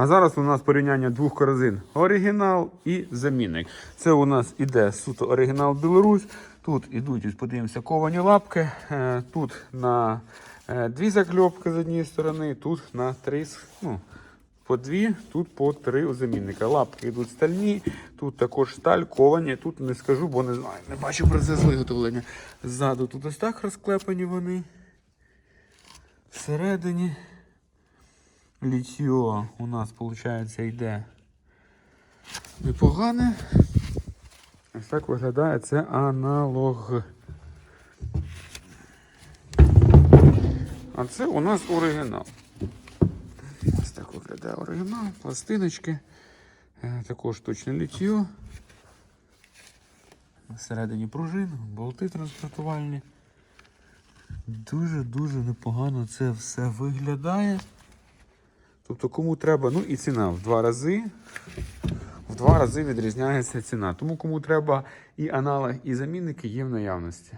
А зараз у нас порівняння двох корзин. Оригінал і замінник. Це у нас іде суто оригінал Білорусь. Тут ідуть, ось подивимося, ковані лапки. Е, Тут на е, дві закльопки з однієї сторони, тут на три, ну, по дві, тут по три у замінника. Лапки йдуть стальні, тут також сталь, ковані. Тут не скажу, бо не знаю. Не бачу процес виготовлення. Ззаду тут ось так розклепані вони. Всередині літьо у нас, виходить, йде непогане. Ось так виглядає це аналог. А це у нас оригінал. Ось так виглядає оригінал, пластиночки, е, також точне літьо. Всередині пружин, болти транспортувальні. Дуже-дуже непогано це все виглядає. Тобто, кому треба, ну і ціна в два рази. В два рази відрізняється ціна. Тому кому треба і аналог, і замінники є в наявності.